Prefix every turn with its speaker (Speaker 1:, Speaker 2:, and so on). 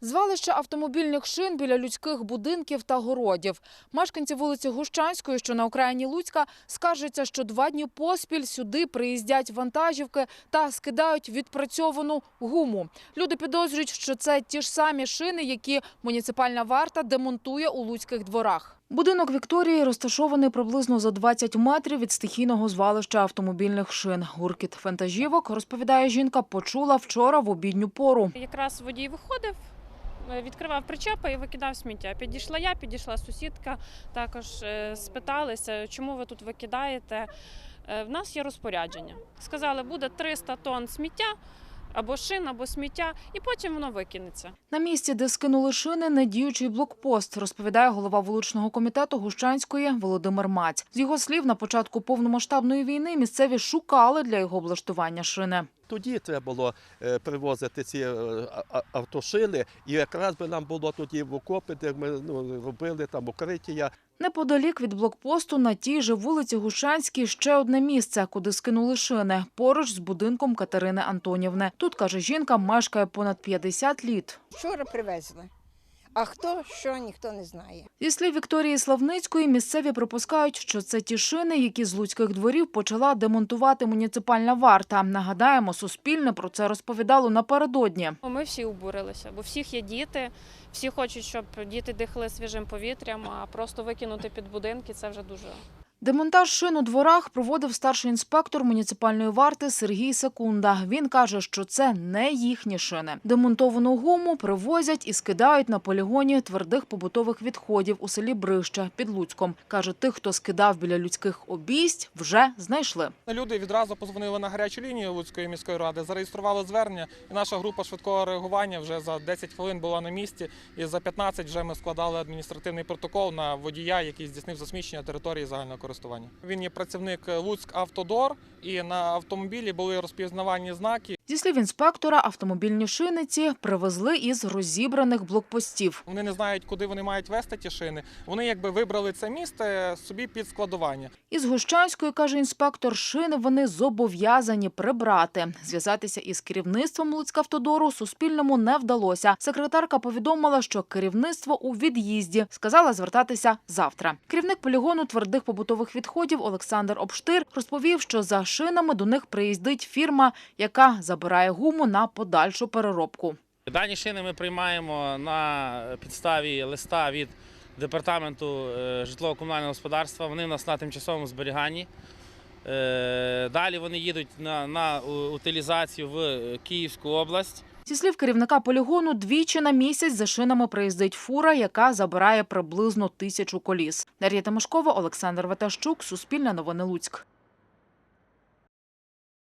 Speaker 1: Звалище автомобільних шин біля людських будинків та городів. Мешканці вулиці Гущанської, що на окраїні Луцька, скаржаться, що два дні поспіль сюди приїздять вантажівки та скидають відпрацьовану гуму. Люди підозрюють, що це ті ж самі шини, які муніципальна варта демонтує у луцьких дворах. Будинок Вікторії розташований приблизно за 20 метрів від стихійного звалища автомобільних шин. Гуркіт вантажівок, розповідає жінка, почула вчора в обідню пору.
Speaker 2: Якраз водій виходив, відкривав причепи і викидав сміття. Підійшла я, підійшла сусідка, також е, спиталися, чому ви тут викидаєте. Е, В нас є розпорядження. Сказали, буде 300 тонн сміття. Або шин, або сміття, і потім воно викинеться.
Speaker 1: На місці, де скинули шини, недіючий блокпост, розповідає голова вуличного комітету Гущанської Володимир Маць. З його слів, на початку повномасштабної війни місцеві шукали для його облаштування шини.
Speaker 3: Тоді треба було е, привозити ці е, автошини, і якраз би нам було тоді в окопи, де ми ну, робили там укриття.
Speaker 1: Неподалік від блокпосту на тій же вулиці Гушанській ще одне місце, куди скинули шини, поруч з будинком Катерини Антонівни. Тут, каже жінка, мешкає понад 50 літ.
Speaker 4: Вчора привезли. А хто що, ніхто не знає.
Speaker 1: Зі слів Вікторії Славницької, місцеві припускають, що це ті шини, які з луцьких дворів почала демонтувати муніципальна варта. Нагадаємо, Суспільне про це розповідало напередодні.
Speaker 2: Ми всі обурилися, бо всіх є діти, всі хочуть, щоб діти дихали свіжим повітрям, а просто викинути під будинки це вже дуже
Speaker 1: Демонтаж шин у дворах проводив старший інспектор муніципальної варти Сергій Секунда. Він каже, що це не їхні шини. Демонтовану гуму привозять і скидають на полігоні твердих побутових відходів у селі Брище під Луцьком. Каже, тих, хто скидав біля людських обійсть, вже знайшли.
Speaker 5: Люди відразу позвонили на гарячу лінію Луцької міської ради, зареєстрували звернення, і наша група швидкого реагування вже за 10 хвилин була на місці, і за 15 вже ми складали адміністративний протокол на водія, який здійснив засмічення території загального користування. Він є працівник Луцьк Автодор, і на автомобілі були розпізнавальні знаки.
Speaker 1: Зі слів інспектора, автомобільні шиниці привезли із розібраних блокпостів.
Speaker 5: Вони не знають, куди вони мають вести ті шини. Вони якби вибрали це місце собі під складування.
Speaker 1: Із Гущанської, каже інспектор, шини вони зобов'язані прибрати. Зв'язатися із керівництвом Луцькавтодору Суспільному не вдалося. Секретарка повідомила, що керівництво у від'їзді. Сказала звертатися завтра. Керівник полігону твердих побутових відходів Олександр Обштир розповів, що за шинами до них приїздить фірма, яка забирає гуму на подальшу переробку.
Speaker 6: Дані шини ми приймаємо на підставі листа від департаменту е, житлово-комунального господарства. Вони в нас на тимчасовому зберіганні. Е, Далі вони їдуть на, на утилізацію в Київську область.
Speaker 1: Зі слів керівника полігону, двічі на місяць за шинами приїздить фура, яка забирає приблизно тисячу коліс. Дар'я Тимошкова, Олександр Ватащук, Суспільне новини Луцьк.